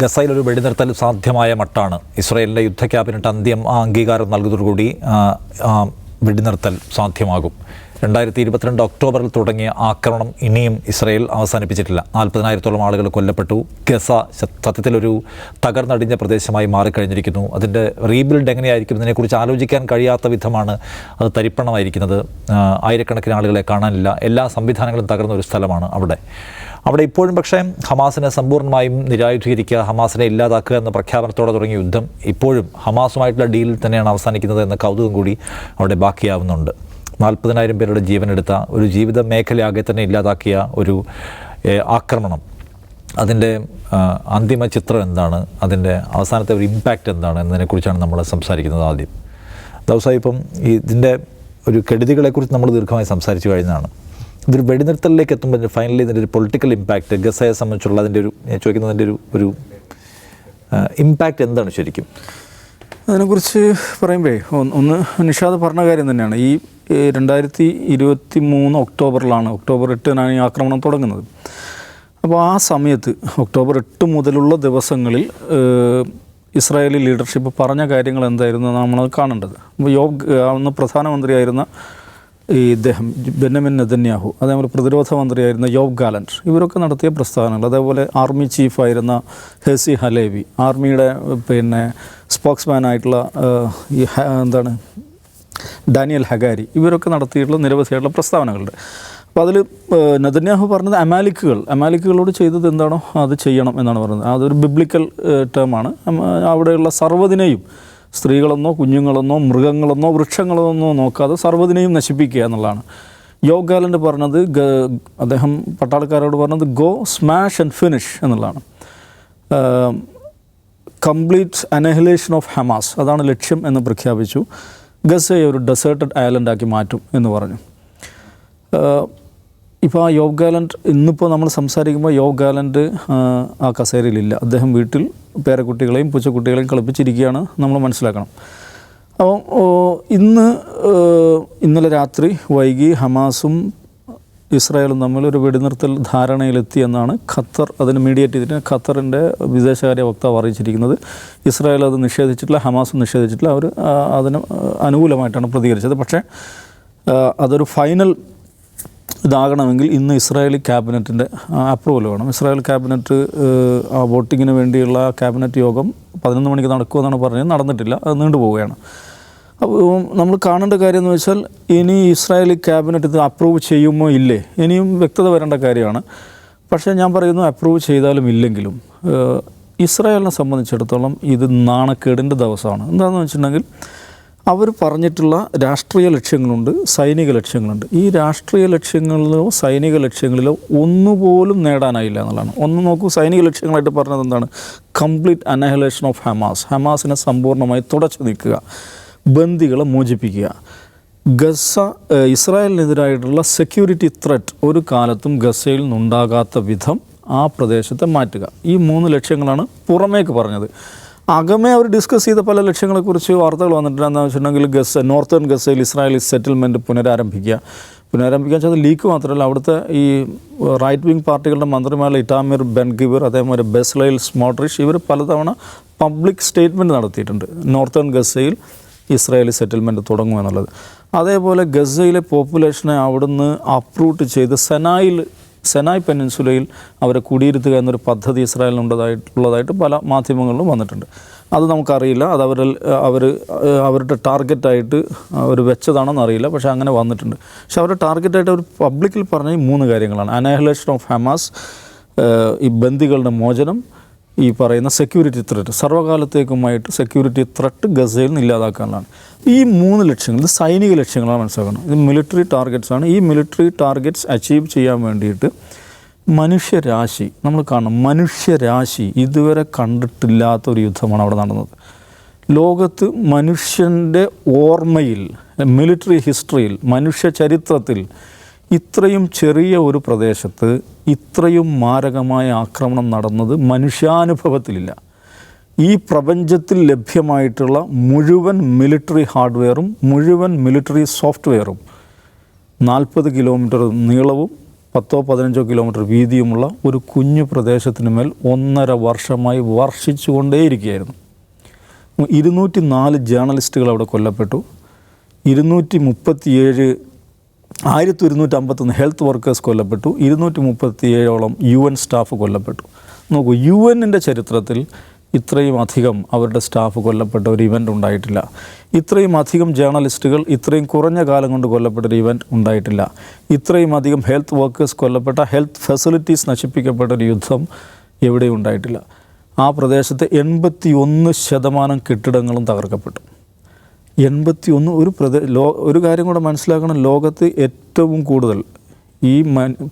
ഗസയിൽ ഒരു വെടിനിർത്തൽ സാധ്യമായ മട്ടാണ്. ഇസ്രയേലിന്റെ യുദ്ധ ക്യാബിനറ്റ് അന്ത്യം ആ അംഗീകാരം നൽകുന്നതോടുകൂടി വെടിനിർത്തൽ സാധ്യമാകും. രണ്ടായിരത്തി ഇരുപത്തിരണ്ട് ഒക്ടോബറിൽ തുടങ്ങിയ ആക്രമണം ഇനിയും ഇസ്രയേൽ അവസാനിപ്പിച്ചിട്ടില്ല. നാൽപ്പതിനായിരത്തോളം ആളുകൾ കൊല്ലപ്പെട്ടു. ഗസ സത്യത്തിലൊരു തകർന്നടിഞ്ഞ പ്രദേശമായി മാറിക്കഴിഞ്ഞിരിക്കുന്നു. അതിന്റെ റീബിൽഡ് എങ്ങനെയായിരിക്കും? ഇതിനെക്കുറിച്ച് ആലോചിക്കാൻ കഴിയാത്ത വിധമാണ് അത് തരിപ്പണമായിരിക്കുന്നത്. ആയിരക്കണക്കിന് ആളുകളെ കാണാനില്ല. എല്ലാ സംവിധാനങ്ങളും തകർന്ന ഒരു സ്ഥലമാണ് അവിടെ. അവിടെ ഇപ്പോഴും പക്ഷേ ഹമാസിനെ സമ്പൂർണമായും നിരായുധീകരിക്കുക ഹമാസിനെ ഇല്ലാതാക്കുക എന്ന പ്രഖ്യാപനത്തോടെ തുടങ്ങിയ യുദ്ധം ഇപ്പോഴും ഹമാസുമായിട്ടുള്ള ഡീലിൽ തന്നെയാണ് അവസാനിക്കുന്നത് എന്ന കൗതുകം കൂടി അവിടെ ബാക്കിയാവുന്നുണ്ട്. നാൽപ്പതിനായിരം പേരുടെ ജീവനെടുത്ത ഒരു ജീവിത മേഖലയാകെ തന്നെ ഇല്ലാതാക്കിയ ഒരു ആക്രമണം. അതിന്റെ അന്തിമ ചിത്രം എന്താണ്? അതിന്റെ അവസാനത്തെ ഒരു ഇമ്പാക്റ്റ് എന്താണ്? എന്നതിനെക്കുറിച്ചാണ് നമ്മൾ സംസാരിക്കുന്നത് ആദ്യം. ദൗസായി ഇപ്പം ഈ ഇതിന്റെ ഒരു കെടുതികളെക്കുറിച്ച് നമ്മൾ ദീർഘമായി സംസാരിച്ചു കഴിഞ്ഞതാണ്. ഇതൊരു വെടിനിർത്തലിലേക്ക് എത്തുമ്പോൾ ഫൈനലി ഇതിന്റെ ഒരു പൊളിറ്റിക്കൽ ഇമ്പാക്റ്റ് ഗസയെ സംബന്ധിച്ചുള്ള അതിന്റെ ഒരു ഞാൻ ചോദിക്കുന്നതിന്റെ ഒരു ഒരു ഇമ്പാക്റ്റ് എന്താണ് ശരിക്കും? അതിനെക്കുറിച്ച് പറയുമ്പോഴേ ഒന്ന് നിഷാദ് പറഞ്ഞ കാര്യം തന്നെയാണ്. ഈ രണ്ടായിരത്തി ഇരുപത്തി മൂന്ന് ഒക്ടോബറിലാണ് ഒക്ടോബർ എട്ടിനാണ് ഈ ആക്രമണം തുടങ്ങുന്നത്. അപ്പോൾ ആ സമയത്ത് ഒക്ടോബർ എട്ട് മുതലുള്ള ദിവസങ്ങളിൽ ഇസ്രായേലി ലീഡർഷിപ്പ് പറഞ്ഞ കാര്യങ്ങൾ എന്തായിരുന്നു നമ്മൾ കാണേണ്ടത്. അപ്പോൾ യോഗ അന്ന് പ്രധാനമന്ത്രിയായിരുന്ന ഈ ഇദ്ദേഹം ബെന്നമിൻ നെതന്യാഹു അതേപോലെ പ്രതിരോധ മന്ത്രിയായിരുന്ന യോബ് ഗാലൻഡ് ഇവരൊക്കെ നടത്തിയ പ്രസ്ഥാനങ്ങൾ. അതേപോലെ ആർമി ചീഫായിരുന്ന ഹെസി ഹലേവി ആർമിയുടെ പിന്നെ സ്പോക്സ്മാൻ ആയിട്ടുള്ള ഈ എന്താണ് ഡാനിയൽ ഹഗാരി ഇവരൊക്കെ നടത്തിയിട്ടുള്ള നിരവധിയായിട്ടുള്ള പ്രസ്താവനകളുണ്ട്. അപ്പോൾ അതിൽ നദന്യാഹു പറഞ്ഞത് അമാലിക്കുകൾ അമാലിക്കുകളോട് ചെയ്തത് എന്താണോ അത് ചെയ്യണം എന്നാണ് പറയുന്നത് അതൊരു ബിബ്ലിക്കൽ ടേമാണ് അവിടെയുള്ള സർവതിനെയും സ്ത്രീകളെന്നോ കുഞ്ഞുങ്ങളെന്നോ മൃഗങ്ങളെന്നോ വൃക്ഷങ്ങളെന്നോ നോക്കാതെ സർവതിനെയും നശിപ്പിക്കുക എന്നുള്ളതാണ്. യോഗ് ഗാലന്റ് പറഞ്ഞത് അദ്ദേഹം പട്ടാളക്കാരോട് പറഞ്ഞത് ഗോ സ്മാഷ് ആൻഡ് ഫിനിഷ് എന്നുള്ളതാണ്. കംപ്ലീറ്റ് അനഹിലേഷൻ ഓഫ് ഹമാസ് അതാണ് ലക്ഷ്യം എന്ന് പ്രഖ്യാപിച്ചു. ഗസയെ ഒരു ഡെസേർട്ടഡ് ഐലൻഡാക്കി മാറ്റും എന്ന് പറഞ്ഞു. ഇപ്പോൾ ആ യോഗ് ഗാലൻഡ് ഇന്നിപ്പോൾ നമ്മൾ സംസാരിക്കുമ്പോൾ യോഗ് ഗാലൻഡ് ആ കസേരയിലില്ല. അദ്ദേഹം വീട്ടിൽ പേരക്കുട്ടികളെയും പൂച്ചക്കുട്ടികളെയും കളിപ്പിച്ചിരിക്കുകയാണ് നമ്മൾ മനസ്സിലാക്കണം. അപ്പം ഇന്ന് ഇന്നലെ രാത്രി വൈകി ഹമാസും ഇസ്രായേലും തമ്മിൽ ഒരു വെടിനിർത്തൽ ധാരണയിലെത്തി എന്നാണ് ഖത്തർ അതിന് മീഡിയേറ്റ് ചെയ്തിട്ട് ഖത്തറിന്റെ വിദേശകാര്യ വക്താവ് അറിയിച്ചിരിക്കുന്നത്. ഇസ്രായേൽ അത് നിഷേധിച്ചിട്ടില്ല ഹമാസും നിഷേധിച്ചിട്ടില്ല അവർ അതിന് അനുകൂലമായിട്ടാണ് പ്രതികരിച്ചത്. പക്ഷേ അതൊരു ഫൈനൽ ഇതാകണമെങ്കിൽ ഇന്ന് ഇസ്രായേലി ക്യാബിനറ്റിന്റെ അപ്രൂവൽ വേണം. ഇസ്രായേൽ ക്യാബിനറ്റ് വോട്ടിങ്ങിന് വേണ്ടിയുള്ള ക്യാബിനറ്റ് യോഗം പതിനൊന്ന് മണിക്ക് നടക്കുമെന്നാണ് പറഞ്ഞത്. നടന്നിട്ടില്ല. അത് നീണ്ടുപോവുകയാണ് അപ്പോൾ നമ്മൾ കാണേണ്ട കാര്യം എന്ന് വെച്ചാൽ ഇനി ഇസ്രായേലി ക്യാബിനറ്റ് ഇത് അപ്രൂവ് ചെയ്യുമോ ഇല്ലേ? ഇനിയും വ്യക്തത വരേണ്ട കാര്യമാണ്. പക്ഷേ ഞാൻ പറയുന്നു അപ്രൂവ് ചെയ്താലും ഇല്ലെങ്കിലും ഇസ്രായേലിനെ സംബന്ധിച്ചിടത്തോളം ഇത് നാണക്കേടിന്റെ ദിവസമാണ്. എന്താണെന്ന് വെച്ചിട്ടുണ്ടെങ്കിൽ അവർ പറഞ്ഞിട്ടുള്ള രാഷ്ട്രീയ ലക്ഷ്യങ്ങളുണ്ട് സൈനിക ലക്ഷ്യങ്ങളുണ്ട്. ഈ രാഷ്ട്രീയ ലക്ഷ്യങ്ങളിലോ സൈനിക ലക്ഷ്യങ്ങളിലോ ഒന്നുപോലും നേടാനായില്ല എന്നുള്ളതാണ്. ഒന്ന് നോക്കൂ സൈനിക ലക്ഷ്യങ്ങളായിട്ട് പറഞ്ഞത് എന്താണ്? കംപ്ലീറ്റ് അനഹലേഷൻ ഓഫ് ഹമാസ് ഹമാസിനെ സമ്പൂർണമായി തുടച്ചു നീക്കുക ബന്ദികളെ മോചിപ്പിക്കുക. ഗസ ഇസ്രായേലിനെതിരായിട്ടുള്ള സെക്യൂരിറ്റി ത്രെറ്റ് ഒരു കാലത്തും ഗസയിൽ നിന്നുണ്ടാകാത്ത വിധം ആ പ്രദേശത്തെ മാറ്റുക. ഈ മൂന്ന് ലക്ഷ്യങ്ങളാണ് പുറമേക്ക് പറഞ്ഞത്. അകമേ അവർ ഡിസ്കസ് ചെയ്ത പല ലക്ഷ്യങ്ങളെക്കുറിച്ച് വാർത്തകൾ വന്നിട്ടുണ്ടെന്ന് വെച്ചിട്ടുണ്ടെങ്കിൽ ഗസ നോർത്തേൺ ഗസയിൽ ഇസ്രായേലി സെറ്റിൽമെന്റ് പുനരാരംഭിക്കുക. പുനരാരംഭിക്കുക വെച്ചാൽ ലീക്ക് മാത്രമല്ല അവിടുത്തെ ഈ റൈറ്റ് വിങ് പാർട്ടികളുടെ മന്ത്രിമാരിൽ ഇറ്റാമിർ ബെൻഗിബിർ അതേപോലെ ബെസ്ലൈൽ സ്മോട്രിഷ് ഇവർ പലതവണ പബ്ലിക് സ്റ്റേറ്റ്മെന്റ് നടത്തിയിട്ടുണ്ട്. നോർത്തേൺ ഗസയിൽ ഇസ്രായേലി സെറ്റിൽമെന്റ് തുടങ്ങുമെന്നുള്ളത് അതേപോലെ ഗസയിലെ പോപ്പുലേഷനെ അവിടുന്ന് അപ്രൂട്ട് ചെയ്ത് സെനായിൽ സെനായ് പെനിൻസുലയിൽ അവരെ കുടിയിരുത്തുക എന്നൊരു പദ്ധതി ഇസ്രായേലിനുണ്ടതായിട്ടുള്ളതായിട്ട് പല മാധ്യമങ്ങളിലും വന്നിട്ടുണ്ട്. അത് നമുക്കറിയില്ല. അത് അവരിൽ അവർ അവരുടെ ടാർഗറ്റായിട്ട് അവർ വെച്ചതാണെന്ന് അറിയില്ല. പക്ഷേ അങ്ങനെ വന്നിട്ടുണ്ട്. പക്ഷേ അവരുടെ ടാർഗറ്റായിട്ട് അവർ പബ്ലിക്കിൽ പറഞ്ഞ മൂന്ന് കാര്യങ്ങളാണ്. അനഹലേഷൻ ഓഫ് ഹമാസ് ഈ ബന്ദികളുടെ മോചനം ഈ പറയുന്ന സെക്യൂരിറ്റി ത്രെറ്റ് സർവകാലത്തേക്കുമായിട്ട് സെക്യൂരിറ്റി ത്രെറ്റ് ഗസയിൽ നിന്ന് ഇല്ലാതാക്കാനാണ്. ഈ മൂന്ന് ലക്ഷ്യങ്ങൾ ഇത് സൈനിക ലക്ഷ്യങ്ങളാണ് മനസ്സിലാക്കണം. ഇത് മിലിറ്ററി ടാർഗറ്റ്സ് ആണ്. ഈ മിലിറ്ററി ടാർഗറ്റ്സ് അച്ചീവ് ചെയ്യാൻ വേണ്ടിയിട്ട് മനുഷ്യരാശി നമ്മൾ കാണണം മനുഷ്യരാശി ഇതുവരെ കണ്ടിട്ടില്ലാത്ത ഒരു യുദ്ധമാണ് അവിടെ നടന്നത്. ലോകത്ത് മനുഷ്യന്റെ ഓർമ്മയിൽ മിലിറ്ററി ഹിസ്റ്ററിയിൽ മനുഷ്യ ചരിത്രത്തിൽ ഇത്രയും ചെറിയ ഒരു പ്രദേശത്ത് ഇത്രയും മാരകമായ ആക്രമണം നടന്നത് മനുഷ്യാനുഭവത്തിലില്ല. ഈ പ്രപഞ്ചത്തിൽ ലഭ്യമായിട്ടുള്ള മുഴുവൻ മിലിറ്ററി ഹാർഡ്വെയറും മുഴുവൻ മിലിറ്ററി സോഫ്റ്റ്വെയറും നാൽപ്പത് കിലോമീറ്റർ നീളവും പത്തോ പതിനഞ്ചോ കിലോമീറ്റർ വീതിയുമുള്ള ഒരു കുഞ്ഞു പ്രദേശത്തിന് മേൽ ഒന്നര വർഷമായി വർഷിച്ചുകൊണ്ടേയിരിക്കുകയായിരുന്നു. ഇരുന്നൂറ്റി നാല് ജേർണലിസ്റ്റുകൾ അവിടെ കൊല്ലപ്പെട്ടു. ഇരുന്നൂറ്റി മുപ്പത്തിയേഴ് ആയിരത്തി ഒരുന്നൂറ്റി അമ്പത്തൊന്ന് ഹെൽത്ത് വർക്കേഴ്സ് കൊല്ലപ്പെട്ടു. ഇരുന്നൂറ്റി മുപ്പത്തി ഏഴോളം യു എൻ സ്റ്റാഫ് കൊല്ലപ്പെട്ടു. നോക്കൂ യു എന്നിന്റെ ചരിത്രത്തിൽ ഇത്രയും അധികം അവരുടെ സ്റ്റാഫ് കൊല്ലപ്പെട്ട ഒരു ഇവന്റ് ഉണ്ടായിട്ടില്ല. ഇത്രയും അധികം ജേർണലിസ്റ്റുകൾ ഇത്രയും കുറഞ്ഞ കാലം കൊണ്ട് കൊല്ലപ്പെട്ട ഒരു ഇവന്റ് ഉണ്ടായിട്ടില്ല. ഇത്രയും അധികം ഹെൽത്ത് വർക്കേഴ്സ് കൊല്ലപ്പെട്ട ഹെൽത്ത് ഫെസിലിറ്റീസ് നശിപ്പിക്കപ്പെട്ട ഒരു യുദ്ധം എവിടെയും ഉണ്ടായിട്ടില്ല. ആ പ്രദേശത്തെ എൺപത്തി ഒന്ന് ശതമാനം കെട്ടിടങ്ങളും തകർക്കപ്പെട്ടു. എൺപത്തി ഒന്ന് ഒരു പ്രദേ ലോ ഒരു കാര്യം കൂടെ മനസ്സിലാക്കണം. ലോകത്ത് ഏറ്റവും കൂടുതൽ ഈ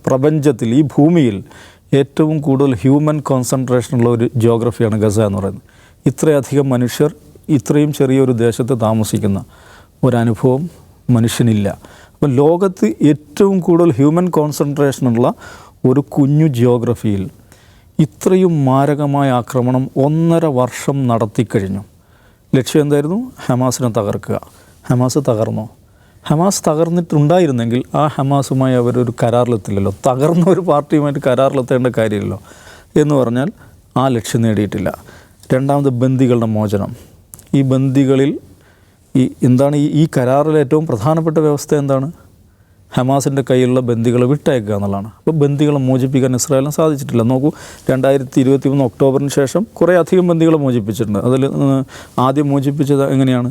പ്രപഞ്ചത്തിൽ ഈ ഭൂമിയിൽ ഏറ്റവും കൂടുതൽ ഹ്യൂമൻ കോൺസെൻട്രേഷനുള്ള ഒരു ജോഗ്രഫിയാണ് ഗസ എന്ന് പറയുന്നത്. ഇത്രയധികം മനുഷ്യർ ഇത്രയും ചെറിയൊരു ദേശത്ത് താമസിക്കുന്ന ഒരനുഭവം മനുഷ്യനില്ല. അപ്പം ലോകത്ത് ഏറ്റവും കൂടുതൽ ഹ്യൂമൻ കോൺസെൻട്രേഷനുള്ള ഒരു കുഞ്ഞു ജിയോഗ്രഫിയിൽ ഇത്രയും മാരകമായ ആക്രമണം ഒന്നര വർഷം നടത്തിക്കഴിഞ്ഞു. ലക്ഷ്യം എന്തായിരുന്നു? ഹമാസിനെ തകർക്കുക. ഹമാസ് തകർന്നോ? ഹമാസ് തകർന്നിട്ടുണ്ടായിരുന്നെങ്കിൽ ആ ഹമാസുമായി അവരൊരു കരാറിലെത്തില്ലല്ലോ. തകർന്ന ഒരു പാർട്ടിയുമായിട്ട് കരാറിലെത്തേണ്ട കാര്യമില്ലല്ലോ എന്ന് പറഞ്ഞാൽ ആ ലക്ഷ്യം നേടിയിട്ടില്ല. രണ്ടാമത് ബന്ദികളുടെ മോചനം. ഈ ബന്ദികളിൽ ഈ എന്താണ് ഈ ഈ കരാറിലെ ഏറ്റവും പ്രധാനപ്പെട്ട വ്യവസ്ഥ എന്താണ്? ഹമാസിന്റെ കയ്യിലുള്ള ബന്ദികളെ വിട്ടയക്കുക എന്നുള്ളതാണ്. അപ്പോൾ ബന്ദികളെ മോചിപ്പിക്കാൻ ഇസ്രായേലിന് സാധിച്ചിട്ടില്ല. നോക്കൂ രണ്ടായിരത്തി ഇരുപത്തി മൂന്ന് ഒക്ടോബറിന് ശേഷം കുറേ അധികം ബന്ദികളെ മോചിപ്പിച്ചിട്ടുണ്ട്. അതിൽ ആദ്യം മോചിപ്പിച്ചത് എങ്ങനെയാണ്?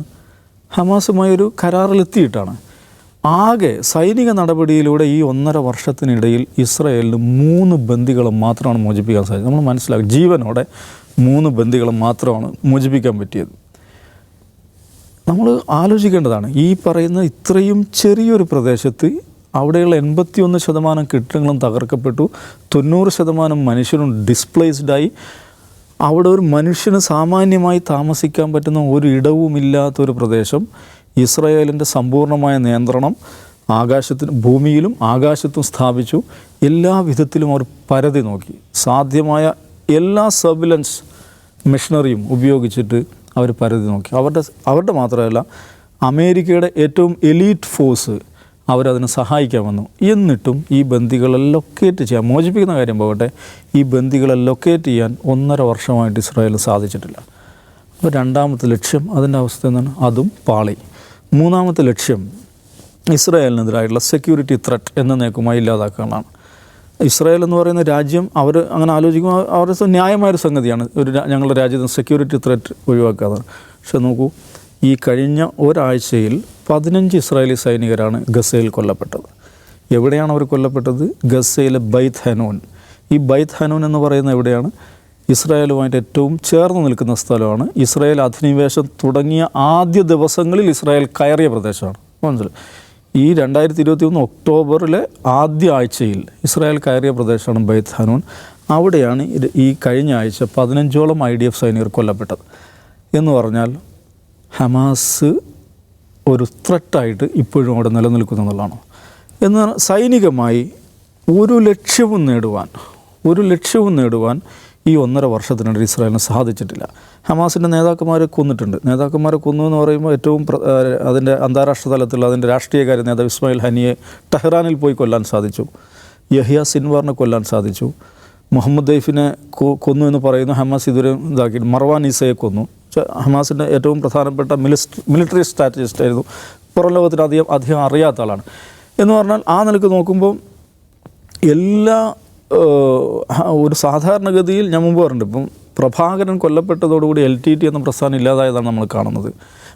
ഹമാസുമായി ഒരു കരാറിലെത്തിയിട്ടാണ് ആകെ സൈനിക നടപടിയിലൂടെ ഈ ഒന്നര വർഷത്തിനിടയിൽ ഇസ്രായേലിന് മൂന്ന് ബന്ദികളെ മാത്രമാണ് മോചിപ്പിക്കാൻ സാധിച്ചത്. നമ്മൾ മനസ്സിലാക്കും ജീവനോടെ മൂന്ന് ബന്ദികളെ മാത്രമാണ് മോചിപ്പിക്കാൻ പറ്റിയത്. നമ്മൾ ആലോചിക്കേണ്ടതാണ് ഈ പറയുന്ന ഇത്രയും ചെറിയൊരു പ്രദേശത്ത് അവിടെയുള്ള എൺപത്തിയൊന്ന് ശതമാനം കെട്ടിടങ്ങളും തകർക്കപ്പെട്ടു. തൊണ്ണൂറ് ശതമാനം മനുഷ്യരും ഡിസ്പ്ലേസ്ഡായി അവിടെ ഒരു മനുഷ്യന് സാമാന്യമായി താമസിക്കാൻ പറ്റുന്ന ഒരു ഇടവുമില്ലാത്തൊരു പ്രദേശം. ഇസ്രായേലിന്റെ സമ്പൂർണമായ നിയന്ത്രണം. ആകാശത്തിന് ഭൂമിയിലും ആകാശത്തും സ്ഥാപിച്ചു. എല്ലാ വിധത്തിലും അവർ പരതി നോക്കി. സാധ്യമായ എല്ലാ സർവിലൻസ് മെഷീനറിയും ഉപയോഗിച്ചിട്ട് അവർ പരതി നോക്കി. അവരുടെ അവരുടെ മാത്രമല്ല അമേരിക്കയുടെ ഏറ്റവും എലീറ്റ് ഫോഴ്സ് അവരതിനെ സഹായിക്കാൻ വന്നു. എന്നിട്ടും ഈ ബന്ദികളെ ലൊക്കേറ്റ് ചെയ്യാൻ മോചിപ്പിക്കുന്ന കാര്യം പോകട്ടെ ഈ ബന്ദികളെ ലൊക്കേറ്റ് ചെയ്യാൻ ഒന്നര വർഷമായിട്ട് ഇസ്രായേൽ സാധിച്ചിട്ടില്ല. അപ്പോൾ രണ്ടാമത്തെ ലക്ഷ്യം അതിന്റെ അവസ്ഥ എന്താണ്? അതും പാളി. മൂന്നാമത്തെ ലക്ഷ്യം ഇസ്രായേലിനെതിരായിട്ടുള്ള സെക്യൂരിറ്റി ത്രെറ്റ് എന്ന നേക്കുമായി ഇല്ലാതാക്കാനാണ്. ഇസ്രായേൽ എന്ന് പറയുന്ന രാജ്യം അവർ അങ്ങനെ ആലോചിക്കുമ്പോൾ അവരുടെ ന്യായമായൊരു സംഗതിയാണ്. ഒരു ഞങ്ങളുടെ രാജ്യത്തിന് സെക്യൂരിറ്റി ത്രെറ്റ് ഒഴിവാക്കാതെ പക്ഷെ നോക്കൂ ഈ കഴിഞ്ഞ ഒരാഴ്ചയിൽ പതിനഞ്ച് ഇസ്രായേലി സൈനികരാണ് ഗസയിൽ കൊല്ലപ്പെട്ടത്. എവിടെയാണ് അവർ കൊല്ലപ്പെട്ടത്? ഗസയിലെ ബൈത്ത് ഹനോൻ. ഈ ബൈത്ത് ഹനോൻ എന്ന് പറയുന്ന എവിടെയാണ്? ഇസ്രായേലുമായിട്ട് ഏറ്റവും ചേർന്ന് നിൽക്കുന്ന സ്ഥലമാണ്. ഇസ്രായേൽ അധിനിവേശം തുടങ്ങിയ ആദ്യ ദിവസങ്ങളിൽ ഇസ്രായേൽ കയറിയ പ്രദേശമാണ്. മനസ്സിലായി? ഈ രണ്ടായിരത്തി ഇരുപത്തി ഒന്ന് ഒക്ടോബറിലെ ആദ്യ ആഴ്ചയിൽ ഇസ്രായേൽ കയറിയ പ്രദേശമാണ് ബൈത്ത് ഹനോൻ. അവിടെയാണ് ഈ കഴിഞ്ഞ ആഴ്ച പതിനഞ്ചോളം ഐ ഡി എഫ് സൈനികർ കൊല്ലപ്പെട്ടത്. എന്ന് പറഞ്ഞാൽ ഹമാസ് ഒരു ത്രെട്ടായിട്ട് ഇപ്പോഴും അവിടെ നിലനിൽക്കുന്നു എന്നുള്ളതാണ്. എന്നാൽ സൈനികമായി ഒരു ലക്ഷ്യവും നേടുവാൻ ഒരു ലക്ഷ്യവും നേടുവാൻ ഈ ഒന്നര വർഷത്തിനിടെ ഇസ്രായേലിന് സാധിച്ചിട്ടില്ല. ഹമാസിന്റെ നേതാക്കന്മാരെ കൊന്നിട്ടുണ്ട്. നേതാക്കന്മാരെ കൊന്നു എന്ന് പറയുമ്പോൾ ഏറ്റവും അതിന്റെ അന്താരാഷ്ട്ര തലത്തിൽ അതിന്റെ രാഷ്ട്രീയകാര്യ നേതാവ് ഇസ്മായിൽ ഹനിയെ ടെഹ്റാനിൽ പോയി കൊല്ലാൻ സാധിച്ചു. യഹിയ സിൻവാറിനെ കൊല്ലാൻ സാധിച്ചു. മുഹമ്മദ് ദൈഫിനെ കൊന്നു എന്ന് പറയുന്നു ഹമാസ് ഇതുവരെ ഇതാക്കി മർവാൻ ഈസയെ കൊന്നു. ഹമാസിന്റെ ഏറ്റവും പ്രധാനപ്പെട്ട മിലിസ്റ്റ് മിലിറ്ററി സ്ട്രാറ്റജിസ്റ്റ് ആയിരുന്നു. പുറം ലോകത്തിന് അധികം അധികം അറിയാത്ത ആളാണ്. എന്ന് പറഞ്ഞാൽ ആ നിലയ്ക്ക് നോക്കുമ്പോൾ എല്ലാ ഒരു സാധാരണഗതിയിൽ ഞാൻ മുമ്പ് പറഞ്ഞിട്ടുണ്ട്. ഇപ്പം പ്രഭാകരൻ കൊല്ലപ്പെട്ടതോടുകൂടി എൽ ടി ടി എന്ന പ്രസ്ഥാനം ഇല്ലാതായതാണ് നമ്മൾ കാണുന്നത്.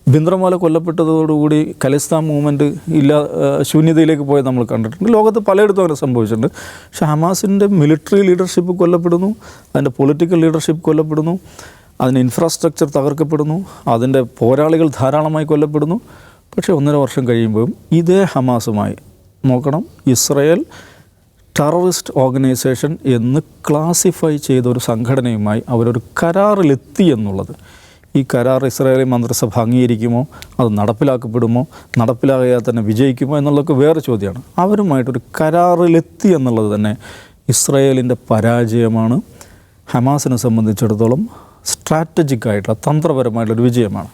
ബിന്ദ്രമോല കൊല്ലപ്പെട്ടതോടുകൂടി ഖലിസ്ഥാൻ മൂവ്മെന്റ് ഇല്ലാ ശൂന്യതയിലേക്ക് പോയത് നമ്മൾ കണ്ടിട്ടുണ്ട്. ലോകത്ത് പലയിടത്തും അങ്ങനെ സംഭവിച്ചിട്ടുണ്ട്. പക്ഷേ ഹമാസിന്റെ മിലിറ്ററി ലീഡർഷിപ്പ് കൊല്ലപ്പെടുന്നു. അതിന്റെ പൊളിറ്റിക്കൽ ലീഡർഷിപ്പ് കൊല്ലപ്പെടുന്നു. അതിന്റെ ഇൻഫ്രാസ്ട്രക്ചർ തകർക്കപ്പെടുന്നു അതിന്റെ പോരാളികൾ ധാരാളമായി കൊല്ലപ്പെടുന്നു. പക്ഷേ ഒന്നര വർഷം കഴിയുമ്പോഴും ഇതേ ഹമാസുമായി നോക്കണം. ഇസ്രയേൽ ടെററിസ്റ്റ് ഓർഗനൈസേഷൻ എന്ന് ക്ലാസിഫൈ ചെയ്ത ഒരു സംഘടനയുമായി അവരൊരു കരാറിലെത്തി എന്നുള്ളത്. ഈ കരാർ ഇസ്രായേലി മന്ത്രിസഭ അംഗീകരിക്കുമോ? അത് നടപ്പിലാക്കപ്പെടുമോ? നടപ്പിലാകിയാൽ തന്നെ വിജയിക്കുമോ എന്നുള്ളതൊക്കെ വേറെ ചോദ്യമാണ്. അവരുമായിട്ടൊരു കരാറിലെത്തി എന്നുള്ളത് തന്നെ ഇസ്രായേലിന്റെ പരാജയമാണ്. ഹമാസിനെ സംബന്ധിച്ചിടത്തോളം സ്ട്രാറ്റജിക് ആയിട്ടുള്ള തന്ത്രപരമായിട്ടുള്ളൊരു വിജയമാണ്.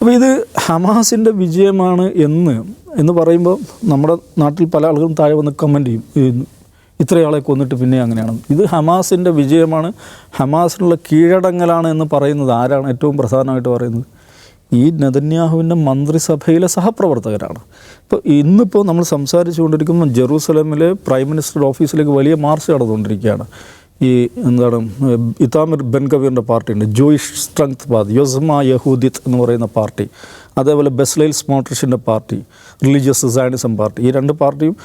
അപ്പോൾ ഇത് ഹമാസിന്റെ വിജയമാണ് എന്ന് എന്ന് പറയുമ്പോൾ നമ്മുടെ നാട്ടിൽ പല ആളുകളും താഴെ വന്ന് കമന്റ് ചെയ്യും. ഇത്രയാളെ കൊന്നിട്ട് പിന്നെ അങ്ങനെയാണ്. ഇത് ഹമാസിന്റെ വിജയമാണ്. ഹമാസിനുള്ള കീഴടങ്ങലാണ് എന്ന് പറയുന്നത് ആരാണ് ഏറ്റവും പ്രധാനമായിട്ട് പറയുന്നത്? ഈ നെതന്യാഹുവിന്റെ മന്ത്രിസഭയിലെ സഹപ്രവർത്തകരാണ്. ഇപ്പോൾ ഇന്നിപ്പോൾ നമ്മൾ സംസാരിച്ചുകൊണ്ടിരിക്കുമ്പോൾ ജെറൂസലമിലെ പ്രൈം മിനിസ്റ്റർ ഓഫീസിലേക്ക് വലിയ മാർച്ച് നടന്നുകൊണ്ടിരിക്കുകയാണ്. ഈ എന്താണ് ഇതാമിർ ബെൻഗവീറിന്റെ പാർട്ടിയുണ്ട്. ജോയിഷ് സ്ട്രെങ്ത് പാർട്ടി യൊസ്മ യഹൂദിത്ത് എന്ന് പറയുന്ന പാർട്ടി. അതേപോലെ ബെസ്ലൈൽ സ്മോട്രിഷിന്റെ പാർട്ടി റിലീജിയസ് സയനിസം പാർട്ടി. ഈ രണ്ട് പാർട്ടിയും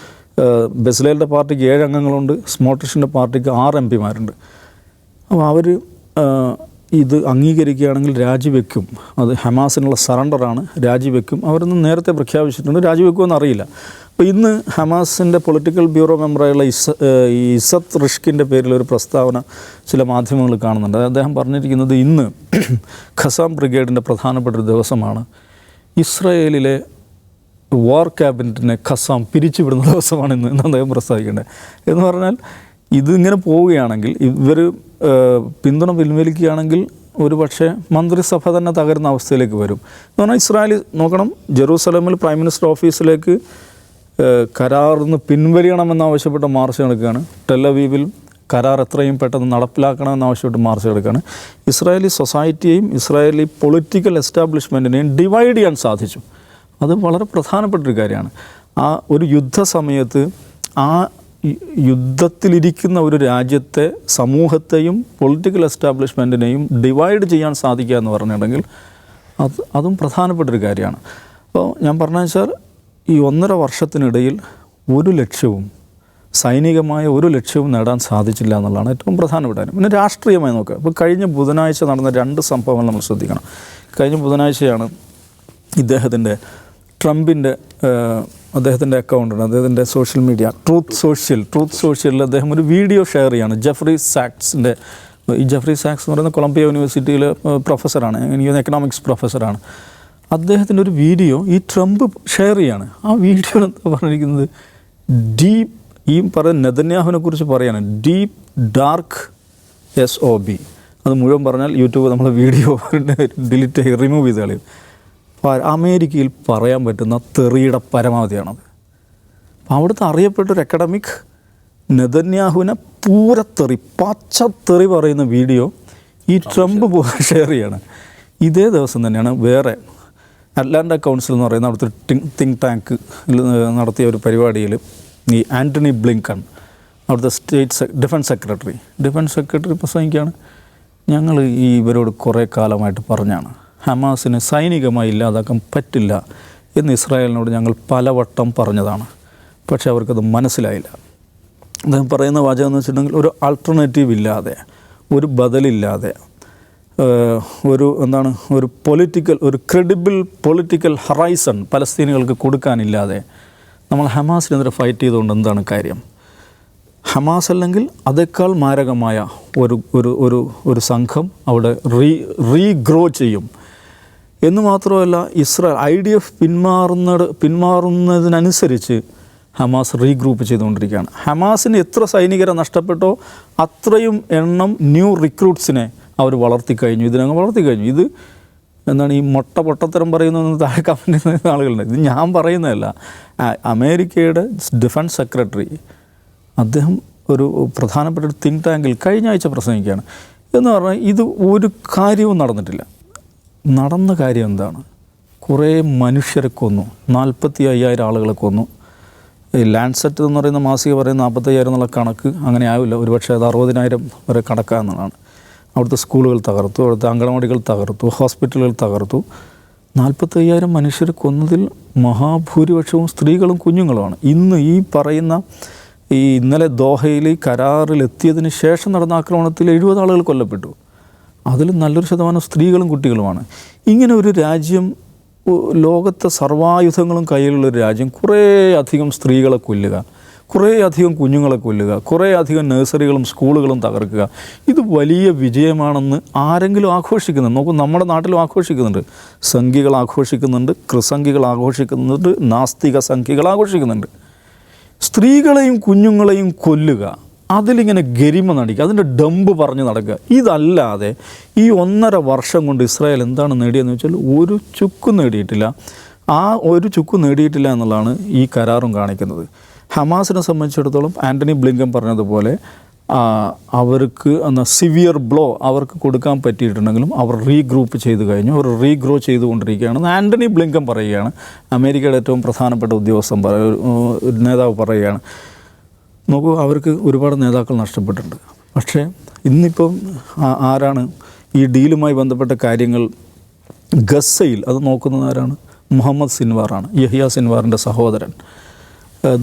ബെസ്ലൈലിന്റെ പാർട്ടിക്ക് ഏഴ് അംഗങ്ങളുണ്ട് സ്മോട്രിഷിന്റെ പാർട്ടിക്ക് ആറ് എം പിമാരുണ്ട്. അപ്പോൾ അവർ ഇത് അംഗീകരിക്കുകയാണെങ്കിൽ രാജിവെക്കും. അത് ഹമാസിനുള്ള സറണ്ടറാണ് രാജിവെക്കും. അവരൊന്നും നേരത്തെ പ്രഖ്യാപിച്ചിട്ടുണ്ട്. രാജിവെക്കുമെന്ന് അറിയില്ല. അപ്പോൾ ഇന്ന് ഹമാസിന്റെ പൊളിറ്റിക്കൽ ബ്യൂറോ മെമ്പറായുള്ള ഇസ ഇസത്ത് റിഷ്കിന്റെ പേരിൽ ഒരു പ്രസ്താവന ചില മാധ്യമങ്ങൾ കാണുന്നുണ്ട്. അദ്ദേഹം പറഞ്ഞിരിക്കുന്നത് ഇന്ന് ഖസാം ബ്രിഗേഡിന്റെ പ്രധാനപ്പെട്ട ഒരു ദിവസമാണ്. ഇസ്രയേലിലെ വാർ ക്യാബിനറ്റിനെ ഖസാം പിരിച്ചുവിടുന്ന ദിവസമാണ് ഇന്ന് എന്ന് അദ്ദേഹം പ്രസ്താവിക്കേണ്ടത് എന്ന് പറഞ്ഞാൽ ഇതിങ്ങനെ പോവുകയാണെങ്കിൽ ഇവർ പിന്തുണ പിൻവലിക്കുകയാണെങ്കിൽ ഒരു പക്ഷേ മന്ത്രിസഭ തന്നെ തകരുന്ന അവസ്ഥയിലേക്ക് വരും. എന്ന് പറഞ്ഞാൽ ഇസ്രായേൽ നോക്കണം ജെറൂസലമിൽ പ്രൈം മിനിസ്റ്റർ ഓഫീസിലേക്ക് ഏഹ്, കരാറിൽ നിന്ന് പിൻവലിയണമെന്ന് ആവശ്യപ്പെട്ട് മാർച്ച് നടക്കുകയാണ് ടെലവീവിൽ കരാർ എത്രയും പെട്ടെന്ന് നടപ്പിലാക്കണമെന്ന് ആവശ്യപ്പെട്ട് മാർച്ച് നടക്കുകയാണ് ഇസ്രായേലി സൊസൈറ്റിയെയും ഇസ്രായേലി പൊളിറ്റിക്കൽ എസ്റ്റാബ്ലിഷ്മെന്റിനെയും ഡിവൈഡ് ചെയ്യാൻ സാധിച്ചു. അത് വളരെ പ്രധാനപ്പെട്ട ഒരു കാര്യമാണ്. ആ ഒരു യുദ്ധ സമയത്ത് ആ യുദ്ധത്തിലിരിക്കുന്ന ഒരു രാജ്യത്തെ സമൂഹത്തെയും പൊളിറ്റിക്കൽ എസ്റ്റാബ്ലിഷ്മെന്റിനെയും ഡിവൈഡ് ചെയ്യാൻ സാധിക്കുക എന്ന് പറഞ്ഞിട്ടുണ്ടെങ്കിൽ അത് അതും പ്രധാനപ്പെട്ടൊരു കാര്യമാണ്. അപ്പോൾ ഞാൻ പറഞ്ഞാൽ വെച്ചാൽ ഈ ഒന്നര വർഷത്തിനിടയിൽ ഒരു ലക്ഷ്യവും സൈനികമായ ഒരു ലക്ഷ്യവും നേടാൻ സാധിച്ചില്ല എന്നുള്ളതാണ് ഏറ്റവും പ്രധാനപ്പെട്ട കാര്യം. പിന്നെ രാഷ്ട്രീയമായി നോക്കുക ഇപ്പോൾ കഴിഞ്ഞ ബുധനാഴ്ച നടന്ന രണ്ട് സംഭവങ്ങൾ നമ്മൾ ശ്രദ്ധിക്കണം. കഴിഞ്ഞ ബുധനാഴ്ചയാണ് ഇദ്ദേഹത്തിന്റെ ട്രംപിന്റെ അദ്ദേഹത്തിന്റെ അക്കൗണ്ടാണ് അദ്ദേഹത്തിന്റെ social media truth social truth സോഷ്യലിൽ അദ്ദേഹം ഒരു വീഡിയോ ഷെയർ ചെയ്യാണ്. ജെഫ്രി സാക്സിന്റെ ഈ ജെഫ്രി സാക്സ് എന്ന് പറയുന്ന കൊളംബിയ യൂണിവേഴ്സിറ്റിയിലെ പ്രൊഫസറാണ് എനിക്ക് എക്കണോമിക്സ് പ്രൊഫസറാണ് അദ്ദേഹത്തിന്റെ ഒരു വീഡിയോ ഈ ട്രംപ് ഷെയർ ചെയ്യാണ്. ആ വീഡിയോ എന്താ പറഞ്ഞിരിക്കുന്നത്? ഡീപ്പ് ഈ പറയുന്ന നെതന്യാഹുവിനെ കുറിച്ച് പറയാണ്. Deep dark S O B. അത് മുഴുവൻ പറഞ്ഞാൽ യൂട്യൂബ് നമ്മളെ വീഡിയോ ഡിലീറ്റ് ചെയ്ത് റിമൂവ് ചെയ്ത് കളയും. അമേരിക്കയിൽ പറയാൻ പറ്റുന്ന തെറിയുടെ പരമാവധിയാണത് അപ്പം അവിടുത്തെ അറിയപ്പെട്ട ഒരു അക്കാഡമിക് നെതന്യാഹുവിനെ പൂരത്തെറി പച്ചത്തെറി പറയുന്ന വീഡിയോ ഈ ട്രംപ് ഷെയർ ചെയ്യാണ്. ഇതേ ദിവസം തന്നെയാണ് വേറെ അറ്റ്ലാന്റ കൗൺസിൽ എന്ന് പറയുന്ന അവിടുത്തെ തിങ്ക് ടാങ്ക് നടത്തിയ ഒരു പരിപാടിയിൽ ഈ ആന്റണി ബ്ലിങ്കൺ അവിടുത്തെ state defence secretary defence secretary പ്രസംഗിക്കുകയാണ്. ഞങ്ങൾ ഈ ഇവരോട് കുറേ കാലമായിട്ട് പറഞ്ഞാണ് ഹമാസിനെ സൈനികമായി ഇല്ലാതാക്കാൻ പറ്റില്ല എന്ന് ഇസ്രായേലിനോട് ഞങ്ങൾ പലവട്ടം പറഞ്ഞതാണ്. പക്ഷേ അവർക്കത് മനസ്സിലായില്ല. അദ്ദേഹം പറയുന്ന വാചകം എന്ന് വെച്ചിട്ടുണ്ടെങ്കിൽ ഒരു ആൾട്ടർനേറ്റീവ് ഇല്ലാതെ ഒരു ബദലില്ലാതെ ഒരു എന്താണ് ഒരു പൊളിറ്റിക്കൽ ഒരു ക്രെഡിബിൾ പൊളിറ്റിക്കൽ ഹറൈസൺ പലസ്തീനികൾക്ക് കൊടുക്കാനില്ലാതെ നമ്മൾ ഹമാസിനെതിരെ ഫൈറ്റ് ചെയ്തുകൊണ്ട് എന്താണ് കാര്യം? ഹമാസ് അല്ലെങ്കിൽ അതേക്കാൾ മാരകമായ ഒരു ഒരു ഒരു ഒരു സംഘം അവിടെ റീ റീഗ്രോ ചെയ്യും. എന്ന് മാത്രമല്ല ഇസ്രായേൽ ഐ ഡി എഫ് പിന്മാറുന്ന പിന്മാറുന്നതിനനുസരിച്ച് ഹമാസ് റീഗ്രൂപ്പ് ചെയ്തുകൊണ്ടിരിക്കുകയാണ്. ഹമാസിന് എത്ര സൈനികരെ നഷ്ടപ്പെട്ടോ അത്രയും എണ്ണം ന്യൂ റിക്രൂട്ട്സിനെ അവർ വളർത്തിക്കഴിഞ്ഞു ഇതിനങ്ങ് വളർത്തിക്കഴിഞ്ഞു ഇത് എന്താണ് ഈ മൊട്ട പൊട്ടത്തരം പറയുന്നതെന്ന് താഴെ കമന്റ് ചെയ്യുന്ന ആളുകളുണ്ട്. ഇത് ഞാൻ പറയുന്നതല്ല. അമേരിക്കയുടെ ഡിഫൻസ് സെക്രട്ടറി അദ്ദേഹം ഒരു പ്രധാനപ്പെട്ട ഒരു തിങ്ക് ടാങ്കിൽ കഴിഞ്ഞ ആഴ്ച പ്രസംഗിക്കുകയാണ്. എന്ന് പറഞ്ഞാൽ ഇത് ഒരു കാര്യവും നടന്നിട്ടില്ല. നടന്ന കാര്യം എന്താണ്? കുറേ മനുഷ്യരെ കൊന്നു. നാൽപ്പത്തി അയ്യായിരം ആളുകളെ കൊന്നു. ലാൻഡ്സെറ്റ് എന്ന് പറയുന്ന മാസിക പറയുന്ന നാൽപ്പത്തയ്യായിരം എന്നുള്ള കണക്ക് അങ്ങനെ ആവില്ല. ഒരുപക്ഷെ അത് അറുപതിനായിരം വരെ കണക്കാവുന്നതാണ് അവിടുത്തെ സ്കൂളുകൾ തകർത്തു അവിടുത്തെ അങ്കണവാടികൾ തകർത്തു ഹോസ്പിറ്റലുകൾ തകർത്തു. നാൽപ്പത്തയ്യായിരം മനുഷ്യരെ കൊന്നതിൽ മഹാഭൂരിപക്ഷവും സ്ത്രീകളും കുഞ്ഞുങ്ങളുമാണ്. ഇന്ന് ഈ പറയുന്ന ഈ ഇന്നലെ ദോഹയിൽ എത്തിയതിന് ശേഷം നടന്ന ആക്രമണത്തിൽ എഴുപത് ആളുകൾ കൊല്ലപ്പെട്ടു. അതിൽ നല്ലൊരു ശതമാനം സ്ത്രീകളും കുട്ടികളുമാണ്. ഇങ്ങനെ ഒരു രാജ്യം ലോകത്തെ സർവായുധങ്ങളും കയ്യിലുള്ള ഒരു രാജ്യം കുറേ അധികം സ്ത്രീകളെ കൊല്ലുക. കുറേ അധികം കുഞ്ഞുങ്ങളെ കൊല്ലുക കുറേ അധികം നഴ്സറികളും സ്കൂളുകളും തകർക്കുക. ഇത് വലിയ വിജയമാണെന്ന് ആരെങ്കിലും ആഘോഷിക്കുന്നു നോക്കൂ നമ്മുടെ നാട്ടിലും ആഘോഷിക്കുന്നുണ്ട്. സംഖ്യകൾ ആഘോഷിക്കുന്നുണ്ട് ക്രിസംഖികൾ ആഘോഷിക്കുന്നുണ്ട് നാസ്തിക സംഖ്യകൾ ആഘോഷിക്കുന്നുണ്ട്. സ്ത്രീകളെയും കുഞ്ഞുങ്ങളെയും കൊല്ലുക അതിലിങ്ങനെ ഗരിമ നടിക്കുക അതിന്റെ ഡമ്പ് പറഞ്ഞ് നടക്കുക ഇതല്ലാതെ ഈ ഒന്നര വർഷം കൊണ്ട് ഇസ്രായേൽ എന്താണ് നേടിയതെന്ന് വെച്ചാൽ ഒരു ചുക്കും നേടിയിട്ടില്ല. ആ ഒരു ചുക്കും നേടിയിട്ടില്ല എന്നുള്ളതാണ് ഈ കരാറും കാണിക്കുന്നത്. ഹമാസിനെ സംബന്ധിച്ചിടത്തോളം ആന്റണി ബ്ലിങ്കൻ പറഞ്ഞതുപോലെ അവർക്ക് എന്ന സിവിയർ ബ്ലോ അവർക്ക് കൊടുക്കാൻ പറ്റിയിട്ടുണ്ടെങ്കിലും അവർ റീഗ്രൂപ്പ് ചെയ്ത് കഴിഞ്ഞു. അവർ റീഗ്രോ ചെയ്തുകൊണ്ടിരിക്കുകയാണ്. ആന്റണി ബ്ലിങ്കൻ പറയുകയാണ്. അമേരിക്കയുടെ ഏറ്റവും പ്രധാനപ്പെട്ട ഉദ്യോഗസ്ഥൻ പറ നേതാവ് പറയുകയാണ്. നോക്കൂ അവർക്ക് ഒരുപാട് നേതാക്കൾ നഷ്ടപ്പെട്ടിട്ടുണ്ട്. പക്ഷേ ഇന്നിപ്പം ആരാണ് ഈ ഡീലുമായി ബന്ധപ്പെട്ട കാര്യങ്ങൾ ഗസയിൽ അത് നോക്കുന്നത് ആരാണ്? മുഹമ്മദ് സിൻവാറാണ് യഹിയ സിൻവാറിന്റെ സഹോദരൻ.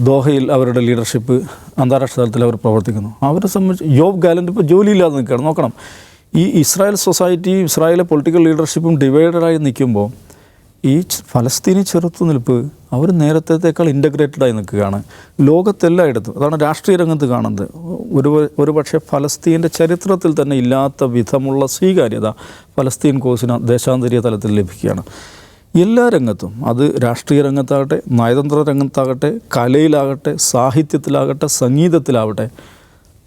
ദോഹയിൽ അവരുടെ ലീഡർഷിപ്പ് അന്താരാഷ്ട്ര തലത്തിൽ അവർ പ്രവർത്തിക്കുന്നു. അവരെ സംബന്ധിച്ച് ജോബ് ഗാലന്റ് ഇപ്പോൾ ജോലിയില്ലാതെ നിൽക്കുകയാണ്. നോക്കണം. ഈ ഇസ്രായേൽ സൊസൈറ്റി ഇസ്രായേലിലെ പൊളിറ്റിക്കൽ ലീഡർഷിപ്പും ഡിവൈഡഡായി നിൽക്കുമ്പോൾ ഈ ഫലസ്തീനി ചെറുത്തുനിൽപ്പ് അവർ നേരത്തേക്കാൾ ഇന്റഗ്രേറ്റഡായി നിൽക്കുകയാണ്. ലോകത്തെല്ലായിടത്തും അതാണ് രാഷ്ട്രീയ രംഗത്ത് കാണുന്നത്. ഒരു ഒരു പക്ഷേ ഫലസ്തീന്റെ ചരിത്രത്തിൽ തന്നെ ഇല്ലാത്ത വിധമുള്ള സ്വീകാര്യത ഫലസ്തീൻ കോഴ്സിന് ദേശാന്തരീയ തലത്തിൽ ലഭിക്കുകയാണ്. എല്ലാ രംഗത്തും അത് രാഷ്ട്രീയ രംഗത്താകട്ടെ നയതന്ത്ര രംഗത്താകട്ടെ കലയിലാകട്ടെ സാഹിത്യത്തിലാകട്ടെ സംഗീതത്തിലാവട്ടെ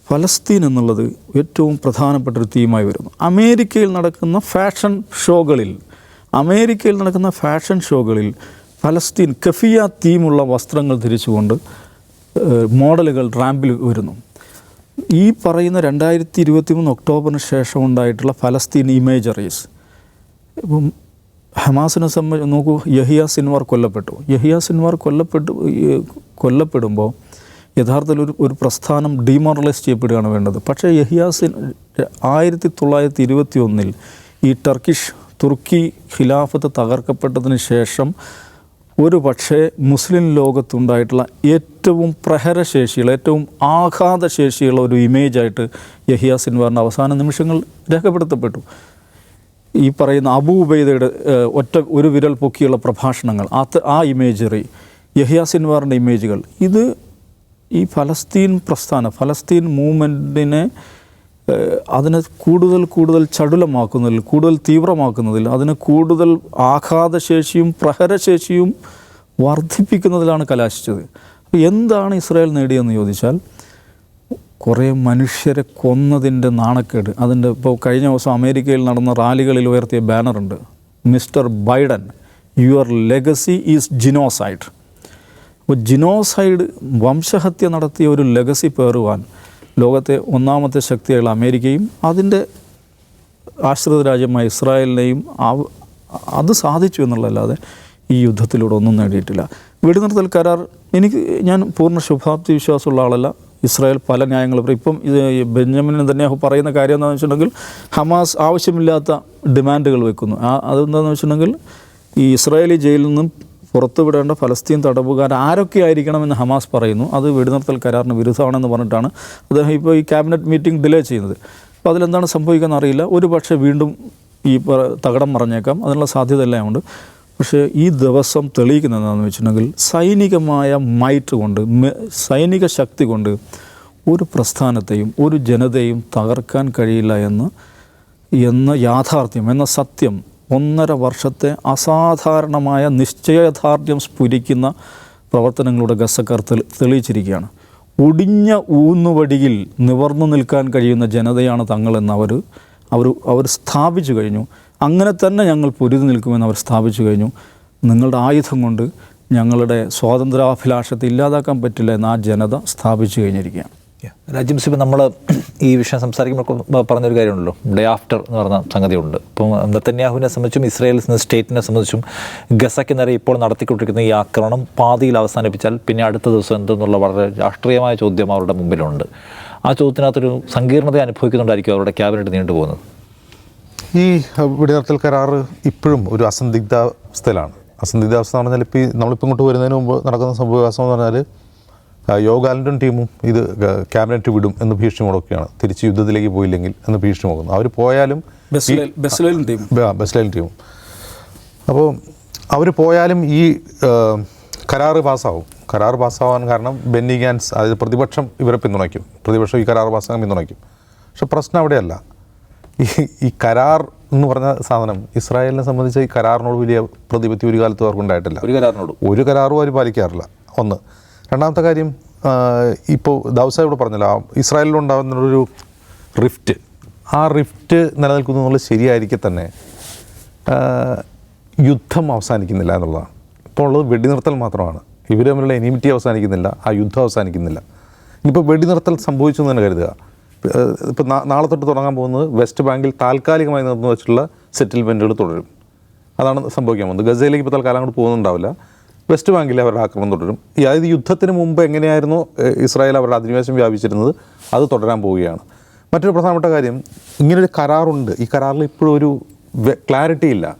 ഫലസ്തീൻ എന്നുള്ളത് ഏറ്റവും പ്രധാനപ്പെട്ട ഒരു തീമായി വരുന്നു. അമേരിക്കയിൽ നടക്കുന്ന ഫാഷൻ ഷോകളിൽ അമേരിക്കയിൽ നടക്കുന്ന ഫാഷൻ ഷോകളിൽ ഫലസ്തീൻ കഫിയ തീമുള്ള വസ്ത്രങ്ങൾ ധരിച്ചുകൊണ്ട് മോഡലുകൾ റാമ്പിൽ വരുന്നു. ഈ പറയുന്ന രണ്ടായിരത്തി ഇരുപത്തി മൂന്ന് ഒക്ടോബറിന് ശേഷം ഉണ്ടായിട്ടുള്ള ഫലസ്തീൻ ഇമേജറീസ് ഇപ്പം ഹമാസിനെ സംബന്ധിച്ച് നോക്കൂ യഹിയ സിൻവാർ കൊല്ലപ്പെട്ടു. യഹിയ സിൻവാർ കൊല്ലപ്പെട്ടു കൊല്ലപ്പെടുമ്പോൾ യഥാർത്ഥത്തിൽ ഒരു ഒരു പ്രസ്ഥാനം ഡീമോറലൈസ് ചെയ്യപ്പെടുകയാണ് വേണ്ടത്. പക്ഷേ യഹിയാസിൻ ആയിരത്തി തൊള്ളായിരത്തി ഇരുപത്തി ഒന്നിൽ ഈ ടർക്കിഷ് തുർക്കി ഖിലാഫത്ത് തകർക്കപ്പെട്ടതിന് ശേഷം ഒരു പക്ഷേ മുസ്ലിം ലോകത്തുണ്ടായിട്ടുള്ള ഏറ്റവും പ്രഹരശേഷിയുള്ള ഏറ്റവും ആഘാതശേഷിയുള്ള ഒരു ഇമേജായിട്ട് യഹിയ സിൻവാറിന്റെ അവസാന നിമിഷങ്ങൾ രേഖപ്പെടുത്തപ്പെട്ടു. ഈ പറയുന്ന അബൂബൈദയുടെ ഒറ്റ ഒരു വിരൽ പൊക്കിയുള്ള പ്രഭാഷണങ്ങൾ ആ ഇമേജറി യഹിയ സിൻവാറിന്റെ ഇമേജുകൾ ഇത് ഈ ഫലസ്തീൻ പ്രസ്ഥാനം ഫലസ്തീൻ മൂവ്മെന്റിനെ അതിനെ കൂടുതൽ കൂടുതൽ ചടുലമാക്കുന്നതിൽ കൂടുതൽ തീവ്രമാക്കുന്നതിൽ അതിന് കൂടുതൽ ആഘാതശേഷിയും പ്രഹരശേഷിയും വർദ്ധിപ്പിക്കുന്നതിലാണ് കലാശിച്ചത്. അപ്പോൾ എന്താണ് ഇസ്രായേൽ നേടിയെന്ന് ചോദിച്ചാൽ കുറേ മനുഷ്യരെ കൊന്നതിന്റെ നാണക്കേട്. അതിന്റെ ഇപ്പോൾ കഴിഞ്ഞ ദിവസം അമേരിക്കയിൽ നടന്ന റാലികളിൽ ഉയർത്തിയ ബാനറുണ്ട്. Mister Biden your legacy is genocide. അപ്പോൾ ജിനോസൈഡ് വംശഹത്യ നടത്തിയ ഒരു ലെഗസി പേറുവാൻ ലോകത്തെ ഒന്നാമത്തെ ശക്തിയായുള്ള അമേരിക്കയും അതിന്റെ ആശ്രിത രാജ്യമായ ഇസ്രായേലിനെയും അത് സാധിച്ചു എന്നുള്ളതല്ലാതെ ഈ യുദ്ധത്തിലൂടെ ഒന്നും നേടിയിട്ടില്ല. വെടിനിർത്തൽ കരാർ എനിക്ക് ഞാൻ പൂർണ ശുഭാപ്തി വിശ്വാസമുള്ള ആളല്ല. ഇസ്രായേൽ പല ന്യായങ്ങൾ ഇപ്പം ഇത് ബെഞ്ചമിൻ നെതന്യാഹു പറയുന്ന കാര്യം എന്താണെന്ന് വെച്ചിട്ടുണ്ടെങ്കിൽ ഹമാസ് ആവശ്യമില്ലാത്ത ഡിമാൻഡുകൾ വെക്കുന്നു. ആ അതെന്താണെന്ന് വെച്ചിട്ടുണ്ടെങ്കിൽ ഈ ഇസ്രായേലി ജയിലിൽ നിന്നും പുറത്തുവിടേണ്ട ഫലസ്തീൻ തടവുകാർ ആരൊക്കെ ആയിരിക്കണമെന്ന് ഹമാസ് പറയുന്നു. അത് വെടിനിർത്തൽ കരാറിന് വിരുദ്ധമാണെന്ന് പറഞ്ഞിട്ടാണ് അദ്ദേഹം ഇപ്പോൾ ഈ ക്യാബിനറ്റ് മീറ്റിംഗ് ഡിലേ ചെയ്യുന്നത്. അപ്പോൾ അതിലെന്താണ് സംഭവിക്കുന്നത് അറിയില്ല. ഒരു പക്ഷേ വീണ്ടും ഈ തകടം മറഞ്ഞേക്കാം. അതിനുള്ള സാധ്യത എല്ലാം ഉണ്ട്. പക്ഷേ ഈ ദിവസം തെളിയിക്കുന്നത് എന്താണെന്ന് വെച്ചിട്ടുണ്ടെങ്കിൽ സൈനികമായ മൈറ്റ് കൊണ്ട് സൈനിക ശക്തി കൊണ്ട് ഒരു പ്രസ്ഥാനത്തെയും ഒരു ജനതയും തകർക്കാൻ കഴിയില്ല എന്ന് എന്ന യാഥാർത്ഥ്യം എന്ന സത്യം ഒന്നര വർഷത്തെ അസാധാരണമായ നിശ്ചയദാർഢ്യം സ്ഫുരിക്കുന്ന പ്രവർത്തനങ്ങളുടെ ഗസക്കാർ തെളി തെളിയിച്ചിരിക്കുകയാണ്. ഒടിഞ്ഞ ഊന്നുവടിയിൽ നിവർന്നു നിൽക്കാൻ കഴിയുന്ന ജനതയാണ് തങ്ങളെന്ന് അവർ അവർ അവർ സ്ഥാപിച്ചു കഴിഞ്ഞു. അങ്ങനെ തന്നെ ഞങ്ങൾ പൊരുതി നിൽക്കുമെന്ന് അവർ സ്ഥാപിച്ചു കഴിഞ്ഞു. നിങ്ങളുടെ ആയുധം കൊണ്ട് ഞങ്ങളുടെ സ്വാതന്ത്ര്യാഭിലാഷത്തെ ഇല്ലാതാക്കാൻ പറ്റില്ല എന്ന് ആ ജനത സ്ഥാപിച്ചു കഴിഞ്ഞിരിക്കുകയാണ്. രാജ്യം സിബ് നമ്മൾ ഈ വിഷയം സംസാരിക്കുമ്പോൾ പറഞ്ഞൊരു കാര്യമുണ്ടല്ലോ. ഡേ ആഫ്റ്റർ എന്ന് പറഞ്ഞ സംഗതിയുണ്ട്. ഇപ്പം നത്തന്യാഹുവിനെ സംബന്ധിച്ചും ഇസ്രായേൽ സ്റ്റേറ്റിനെ സംബന്ധിച്ചും ഗസയ്ക്ക് നേരെ ഇപ്പോൾ നടത്തിക്കൊണ്ടിരിക്കുന്ന ഈ ആക്രമണം പാതിയിൽ അവസാനിപ്പിച്ചാൽ പിന്നെ അടുത്ത ദിവസം എന്തെന്നുള്ള വളരെ രാഷ്ട്രീയമായ ചോദ്യം അവരുടെ മുമ്പിലുണ്ട്. ആ ചോദ്യത്തിനകത്തൊരു സങ്കീർണത അനുഭവിക്കുന്നുണ്ടായിരിക്കും അവരുടെ ക്യാബിനറ്റ് നീണ്ടുപോകുന്നത്. ഈ വെടിനിർത്തൽ കരാർ ഇപ്പോഴും ഒരു അസന്ദിഗ്ധാവസ്ഥയിലാണ് അസന്ദിഗ്ധാവസ്ഥ എന്ന് പറഞ്ഞാൽ ഇപ്പോൾ നമ്മളിപ്പോൾ ഇങ്ങോട്ട് വരുന്നതിന് മുമ്പ് നടക്കുന്ന സംഭവവികാസം എന്ന് പറഞ്ഞാൽ യോഗാലൻഡും ടീമും ഇത് ക്യാബിനറ്റ് വിടും എന്ന് ഭീഷണി മുടക്കുകയാണ് തിരിച്ച് യുദ്ധത്തിലേക്ക് പോയില്ലെങ്കിൽ എന്ന് ഭീഷണി മുടക്കുന്നു അവർ പോയാലും ബസ്ലൈൻ ബെസ്ലൈൽ ടീമും. അപ്പോൾ അവർ പോയാലും ഈ കരാർ പാസ്സാവും കരാർ പാസ്സാവാൻ കാരണം ബെന്നി ഗാൻസ് അതായത് പ്രതിപക്ഷം ഇവരെ പിന്തുണയ്ക്കും. പ്രതിപക്ഷം ഈ കരാർ പാസ്സാകാൻ പിന്തുണയ്ക്കും. പക്ഷെ പ്രശ്നം അവിടെയല്ല. ഈ ഈ കരാർ എന്ന് പറഞ്ഞ സാധനം ഇസ്രായേലിനെ സംബന്ധിച്ച് ഈ കരാറിനോട് വലിയ പ്രതിപത്തി ഒരു കാലത്തും അവർക്ക് ഉണ്ടായിട്ടില്ല. ഒരു കരാറിനോട്. ഒരു കരാറും അവർ പാലിക്കാറില്ല. ഒന്ന്. രണ്ടാമത്തെ കാര്യം ഇപ്പോൾ ദൗസ ഇവിടെ പറഞ്ഞല്ലോ ഇസ്രായേലിലുണ്ടാകുന്നൊരു ഒരു റിഫ്റ്റ്. ആ റിഫ്റ്റ് നിലനിൽക്കുന്നു എന്നുള്ളത് ശരിയായിരിക്കെ തന്നെ യുദ്ധം അവസാനിക്കുന്നില്ല എന്നുള്ളതാണ്. ഇപ്പോൾ ഉള്ളത് വെടിനിർത്തൽ മാത്രമാണ്. ഇവർ തമ്മിലുള്ള എനിമിറ്റി അവസാനിക്കുന്നില്ല ആ യുദ്ധം അവസാനിക്കുന്നില്ല. ഇനിയിപ്പോൾ വെടിനിർത്തൽ സംഭവിച്ചു എന്ന് തന്നെ കരുതുക. ഇപ്പോൾ നാളെ തൊട്ട് തുടങ്ങാൻ പോകുന്നത് വെസ്റ്റ് ബാങ്കിൽ താൽക്കാലികമായി നിർന്നു വെച്ചിട്ടുള്ള സെറ്റിൽമെന്റുകൾ തുടരും. അതാണ് സംഭവിക്കാൻ പോകുന്നത്. ഗസയിലേക്ക് ഇപ്പോൾ തൽക്കാലം അങ്ങോട്ട് പോകുന്നുണ്ടാവില്ല. വെസ്റ്റ് ബാങ്കിൽ അവരുടെ ആക്രമണം തുടരും. അതായത് യുദ്ധത്തിന് മുമ്പ് എങ്ങനെയായിരുന്നു ഇസ്രായേൽ അവരുടെ അധിനിവേശം വ്യാപിച്ചിരുന്നത് അത് തുടരാൻ പോവുകയാണ്. മറ്റൊരു പ്രധാനപ്പെട്ട കാര്യം ഇങ്ങനൊരു കരാറുണ്ട്. ഈ കരാറിൽ ഇപ്പോഴും ഒരു ക്ലാരിറ്റി ഇല്ല.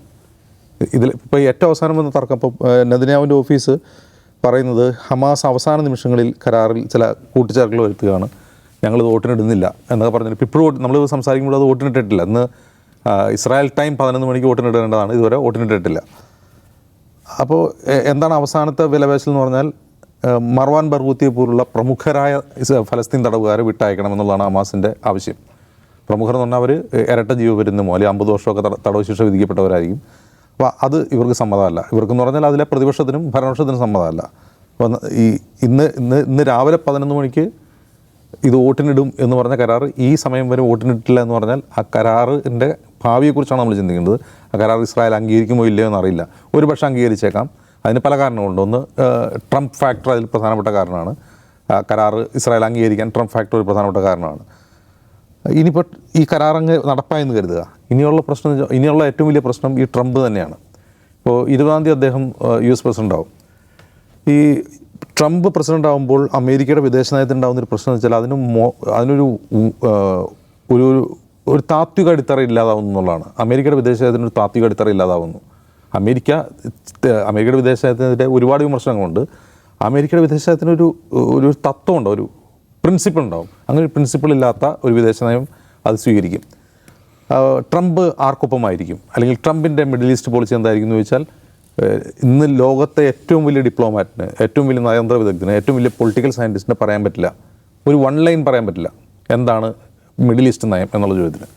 ഇതിൽ ഇപ്പോൾ ഏറ്റവും അവസാനം വന്ന തർക്കം ഇപ്പോൾ നദിനാവിന്റെ ഓഫീസ് പറയുന്നത് ഹമാസ് അവസാന നിമിഷങ്ങളിൽ കരാറിൽ ചില കൂട്ടിച്ചേർക്കൽ വരുത്തുകയാണ്. ഞങ്ങളിത് വോട്ടിനിടുന്നില്ല എന്നൊക്കെ പറഞ്ഞിട്ട് ഇപ്പോഴും നമ്മൾ സംസാരിക്കുമ്പോൾ അത് വോട്ടിനിട്ടിട്ടില്ല ഇന്ന് ഇസ്രായേൽ ടൈം പതിനൊന്ന് മണിക്ക് വോട്ടിനിടേണ്ടതാണ് ഇതുവരെ വോട്ടിനിട്ടിട്ടില്ല അപ്പോൾ എന്താണ് അവസാനത്തെ വിലപേശൽ എന്ന് പറഞ്ഞാൽ മർവാൻ ബർഗൂത്തിയെ പോലുള്ള പ്രമുഖരായ ഫലസ്തീൻ തടവുകാരെ വിട്ടയക്കണം എന്നുള്ളതാണ് ഹമാസിന്റെ ആവശ്യം. പ്രമുഖർ എന്ന് പറഞ്ഞാൽ അവർ ഇരട്ട ജീവപര്യന്തമോ അല്ലെങ്കിൽ അമ്പത് വർഷമൊക്കെ തട- തടവ് ശിക്ഷ വിധിക്കപ്പെട്ടവരായിരിക്കും. അപ്പോൾ അത് ഇവർക്ക് സമ്മതമല്ല. ഇവർക്കെന്ന് പറഞ്ഞാൽ അതിലെ പ്രതിപക്ഷത്തിനും ഭരണപക്ഷത്തിനും സമ്മതമല്ല. അപ്പോൾ ഈ ഇന്ന് ഇന്ന് ഇന്ന് രാവിലെ പതിനൊന്ന് മണിക്ക് ഇത് വോട്ടിനിടും എന്ന് പറഞ്ഞ കരാർ ഈ സമയം വരെ വോട്ടിനിട്ടില്ല എന്ന് പറഞ്ഞാൽ ആ കരാറിന്റെ ഭാവിയെക്കുറിച്ചാണ് നമ്മൾ ചിന്തിക്കുന്നത് ആ കരാർ ഇസ്രായേൽ അംഗീകരിക്കുമോ ഇല്ലയോ എന്നറിയില്ല ഒരു പക്ഷേ അംഗീകരിച്ചേക്കാം. അതിന് പല കാരണങ്ങളുണ്ട്. ഒന്ന് ട്രംപ് ഫാക്ടർ അതിൽ പ്രധാനപ്പെട്ട കാരണമാണ്. കരാർ ഇസ്രായേൽ അംഗീകരിക്കാൻ ട്രംപ് ഫാക്ടർ ഒരു പ്രധാനപ്പെട്ട കാരണമാണ്. ഇനിയിപ്പോൾ ഈ കരാർ അങ്ങ് നടപ്പായെന്ന് കരുതുക. ഇനിയുള്ള പ്രശ്നം ഇനിയുള്ള ഏറ്റവും വലിയ പ്രശ്നം ഈ ട്രംപ് തന്നെയാണ്. ഇപ്പോൾ ഇരുപതാം തീയതി അദ്ദേഹം യു എസ് പ്രസിഡന്റ് ആവും ഈ ട്രംപ് പ്രസിഡന്റ് ആകുമ്പോൾ അമേരിക്കയുടെ വിദേശ ഒരു പ്രശ്നം എന്ന് വെച്ചാൽ അതിന് അതിനൊരു ഒരു ഒരു- താത്വിക അടിത്തറ ഇല്ലാതാവുന്നു എന്നുള്ളതാണ്. അമേരിക്കയുടെ വിദേശ നയത്തിന് ഒരു താത്വിക അടിത്തറ ഇല്ലാതാവുന്നു. അമേരിക്ക അമേരിക്കയുടെ വിദേശ നയത്തിനെതിരെ ഒരുപാട് വിമർശനങ്ങളുണ്ട്. അമേരിക്കയുടെ വിദേശ നയത്തിനൊരു ഒരു ഒരു തത്വമുണ്ട് ഒരു പ്രിൻസിപ്പിൾ ഉണ്ടാവും. അങ്ങനെ ഒരു പ്രിൻസിപ്പിൾ ഇല്ലാത്ത ഒരു വിദേശ നയം അത് സ്വീകരിക്കും. ട്രംപ് ആർക്കൊപ്പമായിരിക്കും? അല്ലെങ്കിൽ ട്രംപിന്റെ മിഡിൽ ഈസ്റ്റ് പോളിസി എന്തായിരിക്കും എന്ന് ചോദിച്ചാൽ ഇന്ന് ലോകത്തെ ഏറ്റവും വലിയ ഡിപ്ലോമാറ്റിന് ഏറ്റവും വലിയ നയതന്ത്ര വിദഗ്ധന് ഏറ്റവും വലിയ പൊളിറ്റിക്കൽ സയന്റിസ്റ്റിന് പറയാൻ പറ്റില്ല. ഒരു വൺ ലൈൻ പറയാൻ പറ്റില്ല. എന്താണ് മിഡിൽ ഈസ്റ്റ് നയം എന്നുള്ള ചോദ്യത്തിന്.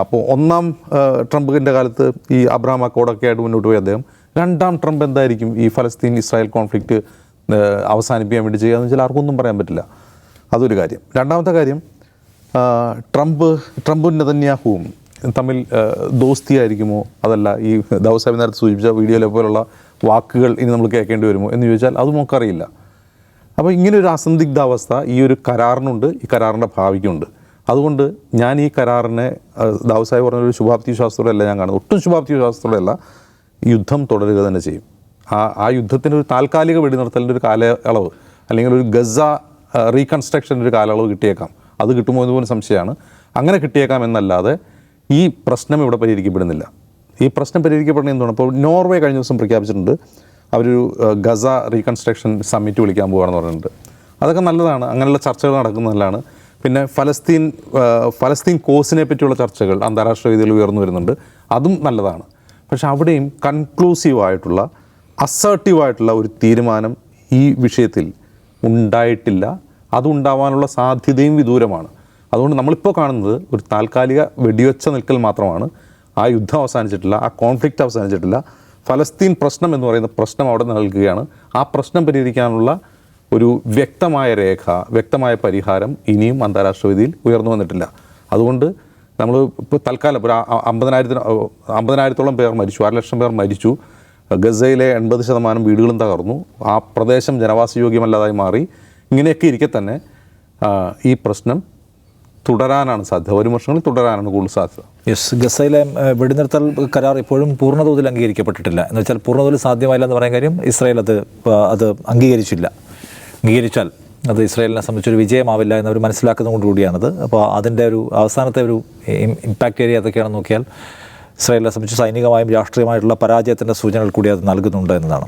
അപ്പോൾ ഒന്നാം ട്രംപിന്റെ കാലത്ത് ഈ അബ്രാം അക്കോഡൊക്കെ ആയിട്ട് മുന്നോട്ട് പോയി അദ്ദേഹം. രണ്ടാം ട്രംപ് എന്തായിരിക്കും ഈ ഫലസ്തീൻ ഇസ്രായേൽ കോൺഫ്ലിക്റ്റ് അവസാനിപ്പിക്കാൻ വേണ്ടി ചെയ്യുക എന്ന് വെച്ചാൽ ആർക്കൊന്നും പറയാൻ പറ്റില്ല. അതൊരു കാര്യം. രണ്ടാമത്തെ കാര്യം ട്രംപ് ട്രംപും നെതന്യാഹുവും തമ്മിൽ ദോസ്തിയായിരിക്കുമോ? അതല്ല ഈ ദൗസാബി നേരത്തെ സൂചിപ്പിച്ച വീഡിയോയിലെ പോലുള്ള വാക്കുകൾ ഇനി നമ്മൾ കേൾക്കേണ്ടി വരുമോ എന്ന് ചോദിച്ചാൽ അതും നമുക്കറിയില്ല. അപ്പോൾ ഇങ്ങനെ ഒരു അസന്ദിഗ്ധാവസ്ഥ ഈ ഒരു കരാറിനുണ്ട് ഈ കരാറിന്റെ ഭാവിക്കുണ്ട്. അതുകൊണ്ട് ഞാൻ ഈ കരാറിനെ ദാവസായി പറഞ്ഞൊരു ശുഭാപ്തി വിശ്വാസത്തോടെയല്ല ഞാൻ കാണുന്നത്. ഒട്ടും ശുഭാപ്തി വിശ്വാസത്തോടെയല്ല യുദ്ധം തുടരുക തന്നെ ചെയ്യും. ആ ആ യുദ്ധത്തിന്റെ ഒരു താൽക്കാലിക വെടിനിർത്തലിന്റെ ഒരു കാലയളവ് അല്ലെങ്കിൽ ഒരു ഗസ റീകൺസ്ട്രക്ഷന്റെ ഒരു കാലയളവ് കിട്ടിയേക്കാം. അത് കിട്ടുമോ എന്ന് പോലും സംശയമാണ്. അങ്ങനെ കിട്ടിയേക്കാം എന്നല്ലാതെ ഈ പ്രശ്നം ഇവിടെ പരിഹരിക്കപ്പെടുന്നില്ല. ഈ പ്രശ്നം പരിഹരിക്കപ്പെടണം എന്താണ് ഇപ്പോൾ നോർവേ കഴിഞ്ഞ ദിവസം പ്രഖ്യാപിച്ചിട്ടുണ്ട്. അവരൊരു ഗസ റീകൺസ്ട്രക്ഷൻ സമ്മിറ്റ് വിളിക്കാൻ പോകുകയാണെന്ന് പറഞ്ഞിട്ടുണ്ട്. അതൊക്കെ നല്ലതാണ്. അങ്ങനെയുള്ള ചർച്ചകൾ നടക്കുന്നത് നല്ലതാണ്. പിന്നെ ഫലസ്തീൻ ഫലസ്തീൻ കോസിനെ പറ്റിയുള്ള ചർച്ചകൾ അന്താരാഷ്ട്ര രീതിയിൽ ഉയർന്നു വരുന്നുണ്ട്. അതും നല്ലതാണ്. പക്ഷെ അവിടെയും കൺക്ലൂസീവായിട്ടുള്ള അസേർട്ടീവായിട്ടുള്ള ഒരു തീരുമാനം ഈ വിഷയത്തിൽ ഉണ്ടായിട്ടില്ല. അതുണ്ടാവാനുള്ള സാധ്യതയും വിദൂരമാണ്. അതുകൊണ്ട് നമ്മളിപ്പോൾ കാണുന്നത് ഒരു താൽക്കാലിക വെടിവെച്ച നിൽക്കൽ മാത്രമാണ്. ആ യുദ്ധം അവസാനിച്ചിട്ടില്ല ആ കോൺഫ്ലിക്റ്റ് അവസാനിച്ചിട്ടില്ല. ഫലസ്തീൻ പ്രശ്നം എന്ന് പറയുന്ന പ്രശ്നം അവിടെ നിലനിൽക്കുകയാണ്. ആ പ്രശ്നം പരിഹരിക്കാനുള്ള ഒരു വ്യക്തമായ രേഖ വ്യക്തമായ പരിഹാരം ഇനിയും അന്താരാഷ്ട്ര വേദിയിൽ ഉയർന്നു വന്നിട്ടില്ല. അതുകൊണ്ട് നമ്മൾ ഇപ്പോൾ തൽക്കാലം ഒരു അമ്പതിനായിരത്തിന് അമ്പതിനായിരത്തോളം പേർ മരിച്ചു അര ലക്ഷം പേർ മരിച്ചു. ഗസയിലെ എൺപത് ശതമാനം വീടുകളും തകർന്നു. ആ പ്രദേശം ജനവാസയോഗ്യമല്ലാതായി മാറി. ഇങ്ങനെയൊക്കെ ഇരിക്കെ തന്നെ ഈ പ്രശ്നം തുടരാനാണ് സാധ്യത. ഒരു വർഷങ്ങളിൽ തുടരാനാണ് കൂടുതൽ സാധ്യത. യെസ് ഗസയിലെ വെടിനിർത്തൽ കരാർ ഇപ്പോഴും പൂർണതോതിൽ അംഗീകരിക്കപ്പെട്ടിട്ടില്ല. എന്ന് വെച്ചാൽ പൂർണതോതിൽ സാധ്യമായില്ല എന്ന് പറയാൻ കാര്യം ഇസ്രായേൽ അത് അത് അംഗീകരിച്ചില്ല. അംഗീകരിച്ചാൽ അത് ഇസ്രായേലിനെ സംബന്ധിച്ചൊരു വിജയമാവില്ല എന്നവർ മനസ്സിലാക്കുന്നതുകൊണ്ട് കൂടിയാണത്. അപ്പോൾ അതിന്റെ ഒരു അവസാനത്തെ ഒരു ഇമ്പാക്റ്റ് ഏരിയ ഏതൊക്കെയാണെന്ന് നോക്കിയാൽ ഇസ്രായേലിനെ സംബന്ധിച്ച് സൈനികമായും രാഷ്ട്രീയമായിട്ടുള്ള പരാജയത്തിന്റെ സൂചനകൾ കൂടി അത് നൽകുന്നുണ്ട് എന്നതാണ്.